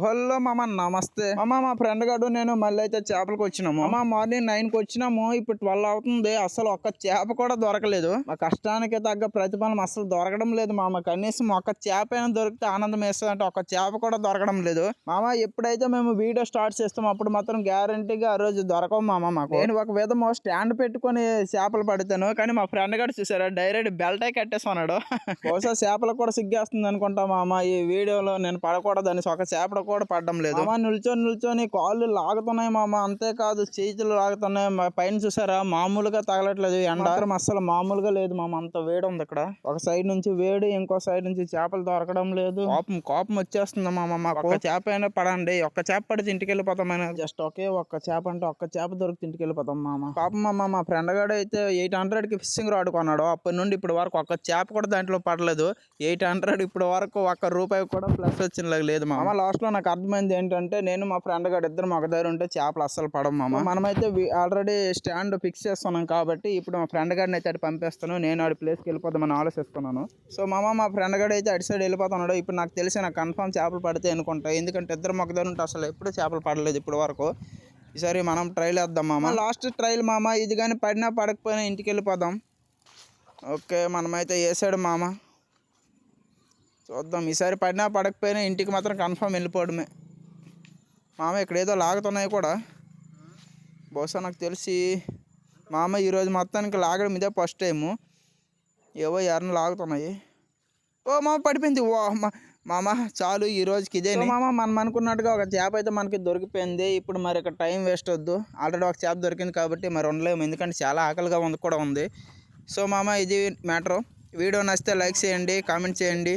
Hello మామ నమస్తే. మామ మా ఫ్రెండ్ గారు నేను మళ్ళీ అయితే చేపలకు వచ్చినాము. మామ మార్నింగ్ నైన్కి వచ్చినాము. ఇప్పుడు ట్వెల్వ్ అవుతుంది. అసలు ఒక్క చేప కూడా దొరకలేదు. మా కష్టానికి తగ్గ ప్రతిఫలం అసలు దొరకడం లేదు మామ. కనీసం ఒక్క చేప అయినా దొరికితే ఆనందం వేస్తుంది అంటే ఒక్క చేప కూడా దొరకడం లేదు. మామ ఎప్పుడైతే మేము వీడియో స్టార్ట్ చేస్తాం అప్పుడు మాత్రం గ్యారంటీగా ఆ రోజు దొరకవు మామ మాకు. నేను ఒక విధము స్టాండ్ పెట్టుకొని చేపలు పడతాను. కానీ మా ఫ్రెండ్ గారు చూసారా? డైరెక్ట్ బెల్టే కట్టేస్తున్నాడు బహుశా చేపలకు కూడా సిగ్గేస్తుంది అనుకుంటా మామ. ఈ వీడియోలో నేను పడకూడదని ఒక చేప కూడా పడడం లేదు. మామ నిల్చొని నిల్చొని కాళ్ళు లాగుతున్నాయి మామ. అంతేకాదు చేతులు లాగుతున్నాయి. పైన చూసారా? మామూలుగా తగలట్లేదు ఎండ. అస్సలు మామూలుగా లేదు మామ. అంత వేడి ఉంది ఇక్కడ. ఒక సైడ్ నుంచి వేడి ఇంకో సైడ్ నుంచి చేపలు దొరకడం లేదు. కోపం కోపం వచ్చేస్తుంది మామ. మాకు చేప అయినా పడండి. ఒక్క చేప పడితే ఇంటికి వెళ్ళిపోతాం జస్ట్ ఒకే ఒక్క చేప అంటే ఒక్క చేప దొరికితే ఇంటికి వెళ్ళిపోతాం మామ. పాపం మామ. మా ఫ్రెండ్ గాడు అయితే ఎయిట్ హండ్రెడ్కి ఫిషింగ్ రాడ్ కొన్నాడు. అప్పటి నుండి ఇప్పటి వరకు ఒక్క చేప కూడా దాంట్లో పడలేదు. ఎయిట్ హండ్రెడ్ ఇప్పటి వరకు ఒక్క రూపాయి కూడా ప్లస్ వచ్చిన లేదు మామ. లాస్ట్లో నాకు అర్థమైంది ఏంటంటే నేను మా ఫ్రెండ్ గారు ఇద్దరు ఒక దగ్గర ఉంటే చేపలు అస్సలు పడము మామ. మనమైతే ఆల్రెడీ స్టాండ్ ఫిక్స్ చేస్తున్నాం కాబట్టి ఇప్పుడు మా ఫ్రెండ్ గారిని అయితే అటు పంపేస్తాను నేను ఆడి ప్లేస్కి వెళ్ళిపోదామని ఆలోచిస్తున్నాను. సో మామ మా ఫ్రెండ్ గారు అయితే అటు సైడ్ వెళ్ళిపోతున్నాడు. ఇప్పుడు నాకు తెలిసి నాకు కన్ఫర్మ్ చేపలు పడితే అనుకుంటా. ఎందుకంటే ఇద్దరు ఒక దగ్గర ఉంటే అసలు ఎప్పుడు చేపలు పడలేదు ఇప్పటి వరకు. ఈసారి మనం ట్రైల్ వేద్దాం మామ. లాస్ట్ ట్రైల్ మామ ఇది కానీ పడినా పడకపోయినా ఇంటికి వెళ్ళిపోదాం. ఓకే మనమైతే వేసాడు మామ? చూద్దాం. ఈసారి పడినా పడకపోయినా ఇంటికి మాత్రం కన్ఫర్మ్ వెళ్ళిపోవడమే. మామ ఇక్కడ ఏదో లాగుతున్నాయి కూడా. బహుశా నాకు తెలిసి మామ ఈరోజు మొత్తానికి లాగడం ఇదే ఫస్ట్ టైము. ఏవో ఎవరిని లాగుతున్నాయి. ఓ మామ పడిపోయింది. ఓ మామ చాలు ఈ రోజుకి ఇదే మామ మనం అనుకున్నట్టుగా ఒక చేప అయితే మనకి దొరికిపోయింది. ఇప్పుడు మరి ఇక్కడ టైం వేస్ట్ వద్దు. ఆల్రెడీ ఒక చేప దొరికింది కాబట్టి మరి ఉండలేము. ఎందుకంటే చాలా ఆకలిగా ఉంది కూడా ఉంది. సో మామ ఇది మ్యాటర్. వీడియో నచ్చితే లైక్ చేయండి కామెంట్ చేయండి.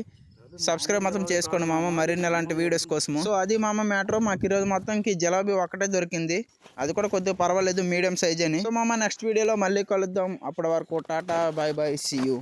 సబ్స్క్రైబ్ మాత్రం చేసుకోండి మామ మరిన్ని ఇలాంటి వీడియోస్ కోసము. సో అది మామ మ్యాటర్ మాకు ఈరోజు మొత్తంకి జలాబీ ఒకటే దొరికింది. అది కూడా కొద్దిగా పర్వాలేదు మీడియం సైజ్ అని. సో మామ నెక్స్ట్ వీడియోలో మళ్ళీ కలుద్దాం. అప్పటి వరకు tata bye bye see you